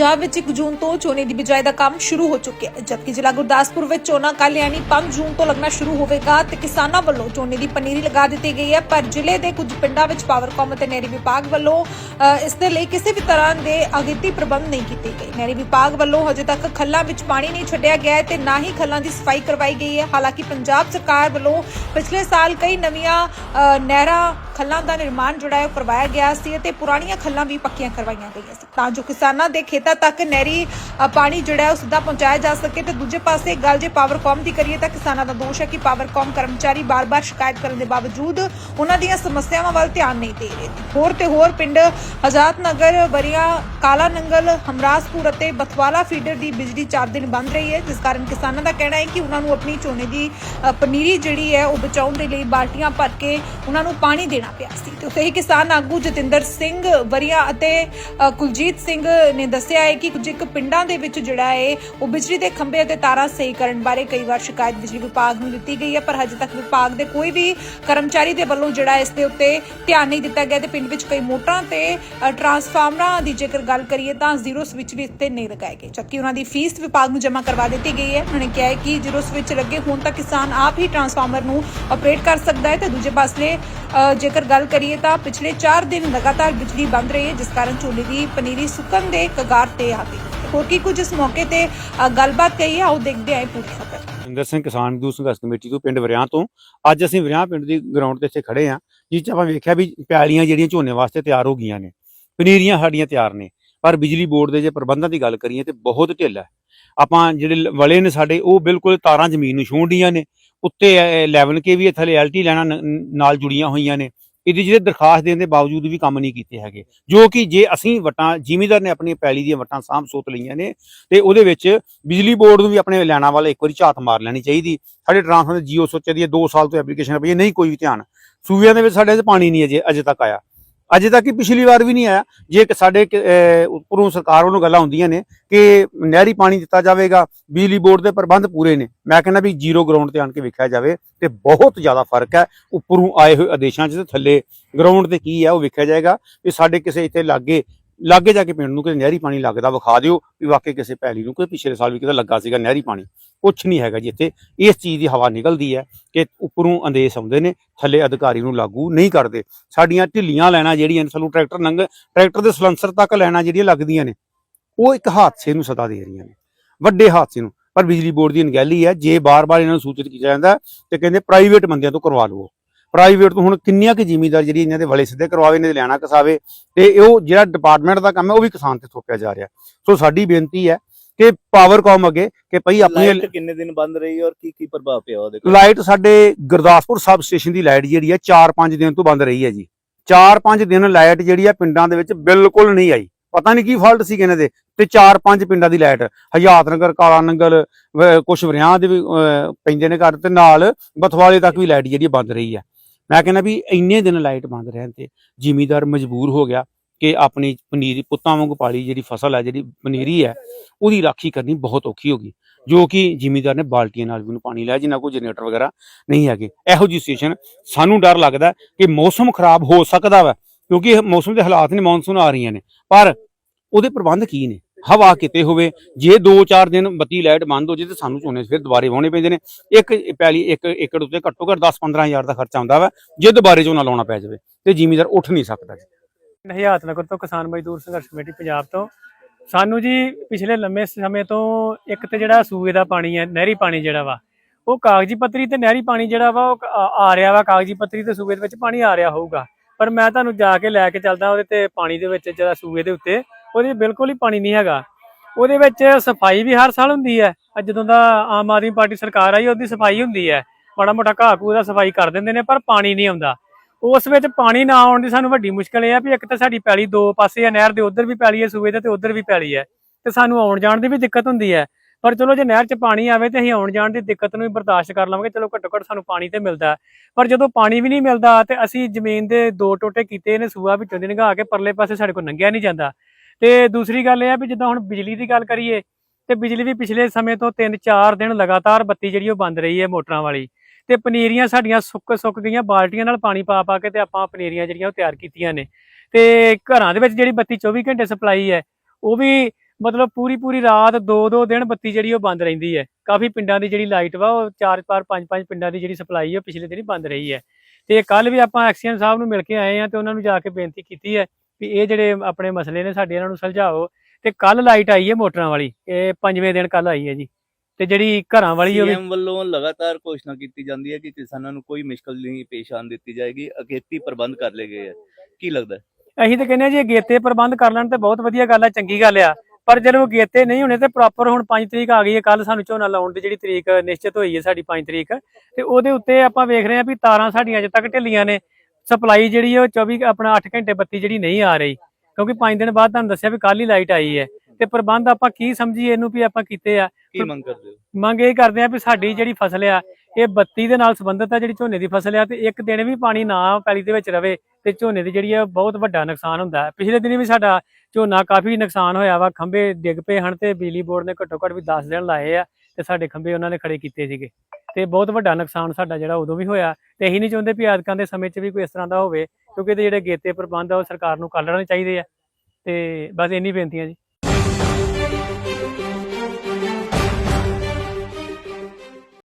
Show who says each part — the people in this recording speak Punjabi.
Speaker 1: ਪੰਜਾਬ ਵਿੱਚ 1 ਜੂਨ ਤੋਂ ਝੋਨੇ ਦੀ ਬਿਜਾਈ ਦਾ ਕੰਮ ਸ਼ੁਰੂ ਹੋ ਚੁੱਕਿਆ ਹੈ ਜਦਕਿ ਜ਼ਿਲ੍ਹਾ ਗੁਰਦਾਸਪੁਰ ਵਿੱਚ ਝੋਨਾ ਕੱਲ੍ਹ ਯਾਨੀ 5 ਜੂਨ ਤੋਂ ਲੱਗਣਾ ਸ਼ੁਰੂ ਹੋਵੇਗਾ ਤੇ ਕਿਸਾਨਾਂ ਵੱਲੋਂ ਝੋਨੇ ਦੀ ਪਨੀਰੀ ਲਗਾ ਦਿੱਤੀ ਗਈ ਹੈ ਪਰ ਜ਼ਿਲ੍ਹੇ ਦੇ ਕੁਝ ਪਿੰਡਾਂ ਵਿੱਚ ਪਾਵਰਕਾਮ ਅਤੇ ਨਹਿਰੀ ਵਿਭਾਗ ਵੱਲੋਂ ਅ, ਇਸ ਦੇ ਲਈ ਕਿਸੇ ਵੀ ਤਰ੍ਹਾਂ ਦੇ ਅਗੇਤੀ ਪ੍ਰਬੰਧ ਨਹੀਂ ਕੀਤੇ ਗਏ। ਨਹਿਰੀ ਵਿਭਾਗ ਵੱਲੋਂ ਹਜੇ ਤੱਕ ਖੱਲਾਂ ਵਿੱਚ ਪਾਣੀ ਨਹੀਂ ਛੱਡਿਆ ਗਿਆ ਹੈ ਤੇ ਨਾ ਹੀ ਖੱਲਾਂ ਦੀ ਸਫ਼ਾਈ ਕਰਵਾਈ ਗਈ ਹੈ। ਹਾਲਾਂਕਿ ਪੰਜਾਬ ਸਰਕਾਰ ਵੱਲੋਂ ਪਿਛਲੇ ਸਾਲ ਕਈ ਨਵੀਆਂ ਨਹਿਰਾਂ ਖੱਲਾਂ ਦਾ ਨਿਰਮਾਣ ਜਿਹੜਾ ਹੈ ਉਹ ਕਰਵਾਇਆ ਗਿਆ ਸੀ ਅਤੇ ਪੁਰਾਣੀਆਂ ਖੱਲਾਂ ਵੀ ਪੱਕੀਆਂ ਕਰਵਾਈਆਂ ਗਈਆਂ ਸੀ। ਤਾਂ ਜੋ ਕਿਸਾਨਾਂ ਦੇ ਖੇਤਾਂ ਤੱਕ ਨਹਿਰੀ ਪਾਣੀ ਜਿਹੜਾ ਹੈ ਉਹ ਸਿੱਧਾ ਪਹੁੰਚਾਇਆ ਜਾ ਸਕੇ ਤੇ ਦੂਜੇ ਪਾਸੇ ਗੱਲ ਜੇ ਪਾਵਰਕਾਮ ਦੀ ਕਰੀਏ ਤਾਂ ਕਿਸਾਨਾਂ ਦਾ ਦੋਸ਼ ਹੈ ਕਿ ਪਾਵਰਕਾਮ ਕਰਮਚਾਰੀ ਬਾਰ-ਬਾਰ ਸ਼ਿਕਾਇਤ ਕਰਨ ਦੇ ਬਾਵਜੂਦ ਉਹਨਾਂ ਦੀਆਂ ਸਮੱਸਿਆਵਾਂ ਵੱਲ ਧਿਆਨ ਨਹੀਂ ਦੇ ਰਹੇ ਹੋਰ ਤੇ ਹੋਰ ਪਿੰਡ ਆਜ਼ਾਦ ਨਗਰ ਬਰੀਆ ਕਾਲਾ ਨੰਗਲ, ਹਮਰਾਸਪੁਰ ਅਤੇ ਬਥਵਾਲਾ ਫੀਡਰ ਦੀ ਬਿਜਲੀ 4 ਦਿਨ ਬੰਦ ਰਹੀ ਹੈ, ਜਿਸ ਕਾਰਨ ਕਿਸਾਨਾਂ ਦਾ ਕਹਿਣਾ ਹੈ ਕਿ ਉਹਨਾਂ ਨੂੰ ਆਪਣੀ ਝੋਨੇ ਦੀ ਪਨੀਰੀ ਜਿਹੜੀ ਹੈ ਉਹ ਬਚਾਉਣ ਦੇ ਲਈ ਬਾਲਟੀਆਂ ਭਰ ਕੇ ਉਹਨਾਂ ਨੂੰ ਪਾਣੀ ਦੇਣਾ ਪਿਆ ਸੀ। ਤੇ ਉੱਥੇ ਹੀ ਕਿਸਾਨ ਆਗੂ ਜਤਿੰਦਰ ਸਿੰਘ, ਵਰੀਆ ਅਤੇ ਕੁਲਜੀਤ ਸਿੰਘ ਨੇ ਦੱਸਿਆ ਹੈ ਕਿ ਕੁਝ ਇੱਕ ਪਿੰਡਾਂ ਦੇ ਵਿੱਚ ਜਿਹੜਾ ਹੈ, ਉਹ ਬਿਜਲੀ ਦੇ ਖੰਭੇ ਅਤੇ ਤਾਰਾਂ ਸਹੀ ਕਰਨ ਬਾਰੇ ਕਈ ਵਾਰ ਸ਼ਿਕਾਇਤ ਬਿਜਲੀ ਵਿਭਾਗ ਨੂੰ ਦਿੱਤੀ ਗਈ ਹੈ, ਪਰ ਹਜੇ ਤੱਕ ਵਿਭਾਗ ਦੇ ਕੋਈ ਵੀ ਕਰਮਚਾਰੀ ਦੇ ਵੱਲੋਂ ਜਿਹੜਾ ਇਸ ਦੇ ਉੱਤੇ ਧਿਆਨ ਨਹੀਂ ਦਿੱਤਾ ਗਿਆ ਤੇ ਪਿੰਡ ਵਿੱਚ ਕਈ ਮੋਟਰਾਂ ਤੇ ਟਰਾਂਸਫਾਰਮਰਾਂ ਦੀ ਜੇਕਰ ਗੱਲ ਕਰੀਏ ਤਾਂ ਜ਼ੀਰੋ ਸਵਿਚ ਵੀ ਇੱਥੇ ਨਹੀਂ ਲਗਾਏ ਗਏ, ਜਦਕਿ ਉਹਨਾਂ ਦੀ ਫੀਸ ਵਿਭਾਗ ਨੂੰ ਜਮ੍ਹਾਂ ਕਰਵਾ ਦਿੱਤੀ ਗਈ ਹੈ। ਉਹਨਾਂ ਨੇ ਕਿਹਾ ਹੈ ਕਿ ਜ਼ੀਰੋ ਸਵਿਚ ਲੱਗੇ ਹੋਣ ਤਾਂ ਕਿਸਾਨ ਆਪ ਹੀ ਟਰਾਂਸਫਾਰਮਰ ਨੂੰ ਆਪਰੇਟ ਕਰ ਸਕਦਾ ਹੈ ਤੇ ਦੂਜੇ ਪਾਸੇ ਜੇਕਰ ਗੱਲ ਕਰੀਏ ਤਾਂ ਪਿਛਲੇ 4 ਦਿਨ ਲਗਾਤਾਰ ਬਿਜਲੀ ਬੰਦ ਰਹੀ ਹੈ, ਜਿਸ ਕਾਰਨ ਝੋਨੇ ਦੀ ਪਨੀਰੀ ਸੁੱਕਣ ਦੇ ਕਗਾਰ ਤੇ ਆ ਗਈ। ਹੋਰ ਕੀ ਕੁਝ ਇਸ ਮੌਕੇ ਤੇ ਗੱਲਬਾਤ ਕਹੀ ਆਓ ਦੇਖਦੇ ਹਾਂ ਪੂਰੀ ਖਬਰ।
Speaker 2: ਇੰਦਰ ਸਿੰਘ ਕਿਸਾਨ ਮਜ਼ਦੂਰ ਸੰਘਰਸ਼ ਕਮੇਟੀ ਤੋਂ ਪਿੰਡ ਵਰਿਆਂ ਤੋਂ। ਅੱਜ ਅਸੀਂ ਵਰਿਆਂ ਪਿੰਡ ਦੀ ਗਰਾਊਂਡ ਤੇ ਇੱਥੇ ਖੜੇ ਆ ਜਿਸ 'ਚ ਆਪਾਂ ਵੇਖਿਆ ਵੀ ਪਿਆਲੀਆਂ ਜਿਹੜੀਆਂ ਝੋਨੇ ਵਾਸਤੇ ਤਿਆਰ ਹੋ ਗਈਆਂ ਨੇ। ਪਨੀਰੀਆਂ ਸਾਡੀਆਂ ਤਿਆਰ ਨੇ। ਪਰ ਬਿਜਲੀ ਬੋਰਡ ਦੇ ਜੇ ਪ੍ਰਬੰਧਾਂ ਦੀ ਗੱਲ ਕਰੀਏ ਤੇ ਬਹੁਤ ਢਿੱਲ ਹੈ। ਆਪਾਂ ਜਿਹੜੇ ਲ- ਵਲੇ ਨੇ ਸਾਡੇ, ਉਹ ਬਿਲਕੁਲ ਤਾਰਾਂ ਜ਼ਮੀਨ ਨੂੰ ਛੂੰਡੀਆਂ ਨੇ। ਉੱਤੇ 11 ਕੇ ਵੀ ਥੱਲੇ ਐਲਟੀ ਲੈਣਾ ਨਾਲ ਜੁੜੀਆਂ ਹੋਈਆਂ ਨੇ। ਇਹਦੀ ਜਿਹੜੇ ਦਰਖਾਸਤ ਦੇਣ ਦੇ ਬਾਵਜੂਦ ਵੀ ਕੰਮ ਨਹੀਂ ਕੀਤੇ ਹੈਗੇ। ਜੋ ਕਿ ਜੇ ਅਸੀਂ ਵਟਾਂ, ਜ਼ਿਮੀਦਾਰ ਨੇ ਆਪਣੀ ਪੈਲੀ ਦੀਆਂ ਵਟਾਂ ਸਾਂਭ ਸੋਤ ਲਈਆਂ ਨੇ, ਤੇ ਉਹਦੇ ਵਿੱਚ ਬਿਜਲੀ ਬੋਰਡ ਨੂੰ ਵੀ ਆਪਣੇ ਲੈਣਾ ਵਾਲਾ ਇੱਕ ਵਾਰੀ ਝਾਤ ਮਾਰ ਲੈਣੀ ਚਾਹੀਦੀ। ਸਾਡੇ ਟਰਾਂਸਫਾਰਮਰ ਜੀਓ ਸੋਚੇ ਦੀ 2 ਸਾਲ ਤੋਂ ਐਪਲੀਕੇਸ਼ਨ ਪਈ ਨਹੀਂ ਕੋਈ ਵੀ ਧਿਆਨ। ਸੂਬਿਆਂ ਦੇ ਵਿੱਚ ਸਾਡੇ 'ਚ ਪਾਣੀ ਨਹੀਂ ਅਜੇ ਅਜੇ ਤੱਕ ਆਇਆ। ਅਜੇ ਤੱਕ ਕਿ ਪਿਛਲੀ ਵਾਰ ਵੀ ਨਹੀਂ ਆਇਆ। ਜੇ ਕਿ ਸਾਡੇ ਉੱਪਰੋਂ ਸਰਕਾਰ ਵੱਲੋਂ ਗੱਲਾਂ ਹੁੰਦੀਆਂ ਨੇ ਕਿ ਨਹਿਰੀ ਪਾਣੀ ਦਿੱਤਾ ਜਾਵੇਗਾ, ਬਿਜਲੀ ਬੋਰਡ ਦੇ ਪ੍ਰਬੰਧ ਪੂਰੇ ਨੇ। ਮੈਂ ਕਹਿੰਦਾ ਵੀ ਜ਼ੀਰੋ ਗਰਾਊਂਡ ਤੇ ਆਣ ਕੇ ਵੇਖਿਆ ਜਾਵੇ ਤੇ ਬਹੁਤ ਜ਼ਿਆਦਾ ਫ਼ਰਕ ਹੈ। ਉੱਪਰੋਂ ਆਏ ਹੋਏ ਆਦੇਸ਼ਾਂ 'ਚ ਤੇ ਥੱਲੇ ਗਰਾਊਂਡ ਤੇ ਕੀ ਹੈ ਉਹ ਵੇਖਿਆ ਜਾਏਗਾ ਵੀ ਸਾਡੇ ਕਿਸੇ ਇੱਥੇ ਲਾਗੇ ਲਾਗੇ ਜਾ ਕੇ ਪਿੰਡ ਨੂੰ ਕਿਤੇ ਨਹਿਰੀ ਪਾਣੀ ਲੱਗਦਾ ਵਿਖਾ ਦਿਓ ਵੀ ਵਾਕਈ ਕਿਸੇ ਪੈਲੀ ਨੂੰ ਕੋਈ ਪਿਛਲੇ ਸਾਲ ਵੀ ਕਿਤੇ ਲੱਗਾ ਸੀਗਾ ਨਹਿਰੀ ਪਾਣੀ। ਕੁਛ ਨਹੀਂ ਹੈਗਾ ਜੀ ਇੱਥੇ। ਇਸ ਚੀਜ਼ ਦੀ ਹਵਾ ਨਿਕਲਦੀ ਹੈ ਕਿ ਉੱਪਰੋਂ ਅੰਦੇਸ਼ ਆਉਂਦੇ ਨੇ, ਥੱਲੇ ਅਧਿਕਾਰੀ ਨੂੰ ਲਾਗੂ ਨਹੀਂ ਕਰਦੇ। ਸਾਡੀਆਂ ਢਿੱਲੀਆਂ ਲੈਣਾ ਜਿਹੜੀਆਂ ਨੇ, ਸਾਨੂੰ ਟਰੈਕਟਰ ਨੰਗ, ਟਰੈਕਟਰ ਦੇ ਸਲੰਸਰ ਤੱਕ ਲੈਣਾ ਜਿਹੜੀਆਂ ਲੱਗਦੀਆਂ ਨੇ, ਉਹ ਇੱਕ ਹਾਦਸੇ ਨੂੰ ਸਦਾ ਦੇ ਰਹੀਆਂ ਨੇ। ਵੱਡੇ ਹਾਦਸੇ ਨੂੰ। ਪਰ ਬਿਜਲੀ ਬੋਰਡ ਦੀ ਅਣਗਹਿਲੀ ਹੈ। ਜੇ ਬਾਰ-ਬਾਰ ਇਹਨਾਂ ਨੂੰ ਸੂਚਿਤ ਕੀਤਾ ਜਾਂਦਾ ਤੇ ਕਹਿੰਦੇ ਪ੍ਰਾਈਵੇਟ ਬੰਦਿਆਂ ਤੋਂ ਕਰਵਾ ਲਵੋ। ਪ੍ਰਾਈਵੇਟ ਤੋਂ ਹੁਣ ਕਿੰਨੀਆਂ ਕਿ ਜ਼ਿਮੀਦਾਰ ਜਿਹੜੀ ਇਹਨਾਂ ਦੇ ਵਲੇ ਸਿੱਧੇ ਕਰਵਾਵੇ ਨੇ ਲੈਣਾ ਕਸਾਵੇ ਤੇ ਉਹ ਜਿਹੜਾ ਡਿਪਾਰਟਮੈਂਟ ਦਾ ਕੰਮ ਹੈ ਉਹ ਵੀ ਕਿਸਾਨ ਤੇ ਥੋਪਿਆ ਜਾ ਰਿਹਾ। ਸੋ ਸਾਡੀ ਬੇਨਤੀ ਹੈ ਕਿ ਪਾਵਰਕਾਮ ਅੱਗੇ ਕਿ ਭਈ ਆਪਣੀ
Speaker 3: ਲਾਈਟ ਕਿੰਨੇ ਦਿਨ ਬੰਦ ਰਹੀ ਔਰ ਕੀ ਕੀ ਪ੍ਰਭਾਵ ਪਿਆ ਉਹਦੇ ਕੋਲ?
Speaker 2: ਲਾਈਟ ਸਾਡੇ ਗੁਰਦਾਸਪੁਰ ਸਬ ਸਟੇਸ਼ਨ ਦੀ ਲਾਈਟ ਜਿਹੜੀ ਹੈ 4-5 ਦਿਨ ਤੋਂ ਬੰਦ ਰਹੀ ਹੈ ਜੀ। 4-5 ਦਿਨ ਲਾਈਟ ਜਿਹੜੀ ਹੈ ਪਿੰਡਾਂ ਦੇ ਵਿੱਚ ਬਿਲਕੁਲ ਨਹੀਂ ਆਈ। ਪਤਾ ਨਹੀਂ ਕੀ ਫਾਲਟ ਸੀ ਇਹਨਾਂ ਦੇ ਤੇ 4-5 ਪਿੰਡਾਂ ਦੀ ਲਾਈਟ ਹਯਾਤ ਨਗਰ ਕਾਲਾ ਨੰਗਲ ਕੁਝ ਵਰਿਆਂ ਦੇ ਵੀ ਪੈਂਦੇ ਨੇ ਘਰ ਤੇ ਨਾਲ ਬਥਵਾਲੇ ਤੱਕ ਵੀ ਲਾਈਟ ਜਿਹੜੀ ਬੰਦ ਰਹੀ ਹੈ। ਮੈਂ ਕਹਿੰਦਾ ਵੀ ਇੰਨੇ ਦਿਨ ਲਾਈਟ ਬੰਦ ਰਹਿਣ ਤੇ ਜ਼ਿਮੀਦਾਰ ਮਜਬੂਰ ਹੋ ਗਿਆ ਕਿ ਆਪਣੀ ਪਨੀਰੀ, ਪੁੱਤਾਂ ਵਾਂਗੂ ਪਾਲੀ ਜਿਹੜੀ ਫਸਲ ਹੈ, ਜਿਹੜੀ ਪਨੀਰੀ ਹੈ, ਉਹਦੀ ਰਾਖੀ ਕਰਨੀ ਬਹੁਤ ਔਖੀ ਹੋ ਗਈ। ਜੋ ਕਿ ਜ਼ਿਮੀਦਾਰ ਨੇ ਬਾਲਟੀਆਂ ਨਾਲ ਵੀ ਉਹਨੂੰ ਪਾਣੀ ਲਿਆ ਜਿਨ੍ਹਾਂ ਕੋਈ ਜਨਰੇਟਰ ਵਗੈਰਾ ਨਹੀਂ ਹੈਗੇ। ਇਹੋ ਜਿਹੀ ਸਿਚੁਏਸ਼ਨ ਸਾਨੂੰ ਡਰ ਲੱਗਦਾ ਕਿ ਮੌਸਮ ਖਰਾਬ ਹੋ ਸਕਦਾ ਵਾ, ਕਿਉਂਕਿ ਮੌਸਮ ਦੇ ਹਾਲਾਤ ਨੇ ਮੌਨਸੂਨ ਆ ਰਹੀਆਂ ਨੇ। ਪਰ ਉਹਦੇ ਪ੍ਰਬੰਧ ਕੀ ਨੇ? ਹਵਾ ਕਿਤੇ ਹੋਵੇ, ਜੇ 2-4 ਦਿਨ ਬੱਤੀ ਲਾਈਟ ਬੰਦ ਹੋ ਜੇ ਤੇ ਸਾਨੂੰ ਝੋਨੇ ਫਿਰ ਦੁਬਾਰੇ ਵਾਉਣੇ ਪੈਂਦੇ ਨੇ। ਇੱਕ ਪੈਲੀ, ਇੱਕ ਏਕੜ ਉੱਤੇ ਘੱਟੋ ਘੱਟ 10-15 ਹਜ਼ਾਰ ਦਾ ਖਰਚਾ ਆਉਂਦਾ ਵਾ, ਜੇ ਦੁਬਾਰੇ ਝੋਨਾ ਲਾਉਣਾ ਪੈ ਜਾਵੇ ਤੇ ਜ਼ਿਮੀਦਾਰ ਉੱਠ ਨਹੀਂ ਸਕਦਾ ਜੀ।
Speaker 4: ਹਯਾਤ ਨਗਰ ਤੋਂ ਕਿਸਾਨ ਮਜ਼ਦੂਰ ਸੰਘਰਸ਼ ਕਮੇਟੀ ਪੰਜਾਬ ਤੋਂ। ਸਾਨੂੰ ਜੀ ਪਿਛਲੇ ਲੰਮੇ ਸਮੇਂ ਤੋਂ ਇੱਕ ਤੇ ਜਿਹੜਾ ਸੂਏ ਦਾ ਪਾਣੀ ਹੈ, ਨਹਿਰੀ ਪਾਣੀ ਜਿਹੜਾ ਵਾ, ਉਹ ਕਾਗਜ਼ੀ ਪੱਤਰੀ ਤੇ ਨਹਿਰੀ ਪਾਣੀ ਜਿਹੜਾ ਵਾ, ਉਹ ਆ ਰਿਹਾ ਵਾ। ਕਾਗਜ਼ੀ ਪੱਤਰੀ ਤੇ ਸੂਏ ਦੇ ਵਿੱਚ ਪਾਣੀ ਆ ਰਿਹਾ ਹੋਊਗਾ। ਪਰ ਮੈਂ ਤੁਹਾਨੂੰ ਜਾ ਕੇ ਲੈ ਕੇ ਚੱਲਦਾ, ਉਹਦੇ ਤੇ ਪਾਣੀ ਦੇ ਵਿੱਚ ਜਿਹੜਾ ਸੂਏ ਦੇ ਉੱਤੇ ਉਹਦੇ ਬਿਲਕੁਲ ਹੀ ਪਾਣੀ ਨਹੀਂ ਹੈਗਾ। ਉਹਦੇ ਵਿੱਚ ਸਫ਼ਾਈ ਵੀ ਹਰ ਸਾਲ ਹੁੰਦੀ ਹੈ। ਅੱਜ ਜਦੋਂ ਦਾ ਆਮ ਆਦਮੀ ਪਾਰਟੀ ਸਰਕਾਰ ਆਈ, ਉਹਦੀ ਸਫ਼ਾਈ ਹੁੰਦੀ ਹੈ। ਮਾੜਾ ਮੋਟਾ ਘਾਹ ਘੂਹ ਦਾ ਸਫ਼ਾਈ ਕਰ ਦਿੰਦੇ ਨੇ, ਪਰ ਪਾਣੀ ਨਹੀਂ ਆਉਂਦਾ। ਉਸ ਵਿੱਚ ਪਾਣੀ ਨਾ ਆਉਣ ਦੀ ਸਾਨੂੰ ਵੱਡੀ ਮੁਸ਼ਕਲ ਇਹ ਆ ਵੀ ਇੱਕ ਤਾਂ ਸਾਡੀ ਪੈਲੀ ਦੋ ਪਾਸੇ ਆ, ਨਹਿਰ ਦੇ ਉਧਰ ਵੀ ਪੈਲੀ ਹੈ, ਸੂਏ ਦੇ ਤੇ ਉਧਰ ਵੀ ਪੈਲੀ ਹੈ। ਤੇ ਸਾਨੂੰ ਆਉਣ ਜਾਣ ਦੀ ਵੀ ਦਿੱਕਤ ਹੁੰਦੀ ਹੈ। ਪਰ ਚਲੋ ਜੇ ਨਹਿਰ 'ਚ ਪਾਣੀ ਆਵੇ ਤੇ ਅਸੀਂ ਆਉਣ ਜਾਣ ਦੀ ਦਿੱਕਤ ਨੂੰ ਵੀ ਬਰਦਾਸ਼ਤ ਕਰ ਲਵਾਂਗੇ। ਚਲੋ ਘੱਟੋ ਘੱਟ ਸਾਨੂੰ ਪਾਣੀ ਤੇ ਮਿਲਦਾ ਪਰ ਜਦੋਂ ਪਾਣੀ ਵੀ ਨਹੀਂ ਮਿਲਦਾ ਤੇ ਅਸੀਂ ਜ਼ਮੀਨ ਦੇ ਦੋ ਟੋਟੇ ਕੀਤੇ ਨੇ, ਸੂਆ ਵਿੱਚੋਂ ਦੀ ਨਿਗਾਹ ਕੇ ਪਰਲੇ ਪਾਸੇ ਸਾਡੇ ਕੋਲ ਲੰਘਿਆ ਨਹੀਂ ਜਾਂਦਾ। ਤੇ ਦੂਸਰੀ ਗੱਲ ਇਹ ਆ ਵੀ ਜਿੱਦਾਂ ਹੁਣ ਬਿਜਲੀ ਦੀ ਗੱਲ ਕਰੀਏ, ਤੇ ਬਿਜਲੀ ਵੀ ਪਿਛਲੇ ਸਮੇਂ ਤੋਂ 3-4 ਦਿਨ ਲਗਾਤਾਰ ਬੱਤੀ ਜਿਹੜੀ ਉਹ ਬੰਦ ਰਹੀ ਹੈ ਮੋਟਰਾਂ ਵਾਲੀ। ਤੇ ਪਨੀਰੀਆਂ ਸਾਡੀਆਂ ਸੁੱਕ ਸੁੱਕ ਗਈਆਂ, ਬਾਲਟੀਆਂ ਨਾਲ ਪਾਣੀ ਪਾ ਪਾ ਕੇ ਤੇ ਆਪਾਂ ਪਨੀਰੀਆਂ ਜਿਹੜੀਆਂ ਉਹ ਤਿਆਰ ਕੀਤੀਆਂ ਨੇ। ਤੇ ਘਰਾਂ ਦੇ ਵਿੱਚ ਜਿਹੜੀ ਬੱਤੀ 24 ਘੰਟੇ ਸਪਲਾਈ ਹੈ, ਉਹ ਵੀ ਮਤਲਬ ਪੂਰੀ ਪੂਰੀ ਰਾਤ ਦੋ ਦੋ ਦਿਨ ਬੱਤੀ ਜਿਹੜੀ ਉਹ ਬੰਦ ਰਹਿੰਦੀ ਹੈ। ਕਾਫੀ ਪਿੰਡਾਂ ਦੀ ਜਿਹੜੀ ਲਾਈਟ ਵਾ, ਉਹ ਚਾਰ ਚਾਰ ਪੰਜ ਪੰਜ ਪਿੰਡਾਂ ਦੀ ਜਿਹੜੀ ਸਪਲਾਈ ਹੈ ਪਿਛਲੇ ਦਿਨੀ ਬੰਦ ਰਹੀ ਹੈ। ਤੇ ਕੱਲ ਵੀ ਆਪਾਂ ਐਕਸੀਅਨ ਸਾਹਿਬ ਨੂੰ ਮਿਲ ਕੇ ਆਏ ਆ ਤੇ ਉਹਨਾਂ ਨੂੰ ਜਾ ਕੇ ਬੇਨਤੀ ਕੀਤੀ ਹੈ ਵੀ ਇਹ ਜਿਹੜੇ ਆਪਣੇ ਮਸਲੇ ਨੇ ਸਾਡੇ ਇਹਨਾਂ ਨੂੰ ਸੁਲਝਾਓ। ਤੇ ਕੱਲ ਲਾਈਟ ਆਈ ਹੈ ਮੋਟਰਾਂ ਵਾਲੀ। ਇਹ ਪੰਜਵੇਂ ਦਿਨ ਕੱਲ ਆਈ ਹੈ ਜੀ। ਤੇ ਜਿਹੜੀ ਘਰਾਂ ਵਾਲੀ ਉਹ ਵੀ
Speaker 3: ਸੀਐਮ ਵੱਲੋਂ ਲਗਾਤਾਰ ਘੋਸ਼ਣਾ ਕੀਤੀ ਜਾਂਦੀ ਹੈ ਕਿ ਕਿਸਾਨਾਂ ਨੂੰ ਕੋਈ ਮੁਸ਼ਕਲ ਨਹੀਂ ਪੇਸ਼ ਆਉਣ ਦਿੱਤੀ ਜਾਏਗੀ। ਅਗੇਤੀ ਪ੍ਰਬੰਧ ਕਰ ਲਏ ਗਏ ਹੈ ਕੀ ਲੱਗਦਾ?
Speaker 4: ਅਸੀਂ ਤਾਂ ਕਹਿੰਦੇ ਆ ਜੀ ਅਗੇਤੇ ਪ੍ਰਬੰਧ ਕਰ ਲੈਣ ਤੇ ਬਹੁਤ ਵਧੀਆ ਗੱਲ ਆ ਚੰਗੀ ਗੱਲ ਆ। ਪਰ ਜਦੋਂ ਅਗੇਤੇ ਨਹੀਂ ਹੋਣੇ ਤੇ ਪ੍ਰੋਪਰ ਹੁਣ 5 ਤਰੀਕ ਆ ਗਈ ਹੈ। ਕੱਲ ਸਾਨੂੰ ਝੋਨਾ ਲਾਉਣ ਦੀ ਜਿਹੜੀ ਤਰੀਕ ਨਿਸ਼ਚਿਤ ਹੋਈ ਹੈ ਸਾਡੀ 5 ਤਰੀਕ। ਤੇ ਉਹਦੇ ਉੱਤੇ ਆਪਾਂ ਵੇਖ ਰਹੇ ਆ ਵੀ ਤਾਰਾਂ ਸਾਡੀਆਂ ਅਜੇ ਤੱਕ ਢਿੱਲੀਆਂ ਨੇ। ਸਪਲਾਈ ਜਿਹੜੀ ਹੈ ਉਹ 24 ਆਪਣਾ 8 ਘੰਟੇ ਬੱਤੀ ਜਿਹੜੀ ਨਹੀਂ ਆ ਰਹੀ। ਕਿਉਂਕਿ 5 ਦਿਨ ਬਾਅਦ ਤੁਹਾਨੂੰ ਦੱਸਿਆ ਵੀ ਕੱਲ ਹੀ ਲਾਈਟ ਆਈ ਹੈ। ਤੇ ਪ੍ਰਬੰਧ ਆਪਾਂ ਕੀ ਸਮਝੀਏ ਇਹਨੂੰ ਵੀ ਆਪਾਂ ਕੀਤੇ ਆ?
Speaker 3: ਕੀ ਮੰਗ ਕਰਦੇ ਹੋ?
Speaker 4: ਮੰਗ ਇਹ ਕਰਦੇ ਆ ਵੀ ਸਾਡੀ ਜਿਹੜੀ ਫਸਲ ਆ ਇਹ ਬੱਤੀ ਦੇ ਨਾਲ ਸੰਬੰਧਿਤ ਆ ਜਿਹੜੀ ਝੋਨੇ ਦੀ ਫਸਲ ਆ ਤੇ ਇੱਕ ਦਿਨ ਵੀ ਪਾਣੀ ਨਾ ਪੈਲੀ ਦੇ ਵਿੱਚ ਰਵੇ ਤੇ ਝੋਨੇ ਦੀ ਜਿਹੜੀ ਆ ਬਹੁਤ ਵੱਡਾ ਨੁਕਸਾਨ ਹੁੰਦਾ। ਹੈ ਪਿਛਲੇ ਦਿਨੀ ਵੀ ਸਾਡਾ ਝੋਨਾ ਕਾਫੀ ਨੁਕਸਾਨ ਹੋਇਆ ਵਾ ਖੰਭੇ ਡਿੱਗ ਪਏ ਹਨ ਤੇ ਬਿਜਲੀ ਬੋਰਡ ਨੇ ਘੱਟੋ ਘੱਟ ਵੀ 10 ਦਿਨ ਲਾਏ ਆ ਤੇ ਸਾਡੇ ਖੰਭੇ ਉਹਨਾਂ ਨੇ ਖੜੇ ਕੀਤੇ ਸੀਗੇ। ਤੇ ਬਹੁਤ ਵੱਡਾ ਨੁਕਸਾਨ ਸਾਡਾ ਜਿਹੜਾ ਉਦੋਂ ਵੀ ਹੋਇਆ ਤੇ ਅਸੀਂ ਨਹੀਂ ਚਾਹੁੰਦੇ ਵੀ ਐਤਕਾਂ ਦੇ ਸਮੇਂ 'ਚ ਵੀ ਕੋਈ ਇਸ ਤਰ੍ਹਾਂ ਦਾ ਹੋਵੇ ਕਿਉਂਕਿ ਇਹਦੇ ਜਿਹੜੇ ਗੇਤੇ ਪ੍ਰਬੰਧ ਆ ਉਹ ਸਰਕਾਰ ਨੂੰ ਕਰ ਲੈਣੇ ਚਾਹੀਦੇ ਆ ਤੇ ਬਸ ਇੰਨੀ ਬੇਨਤੀ ਆ ਜੀ।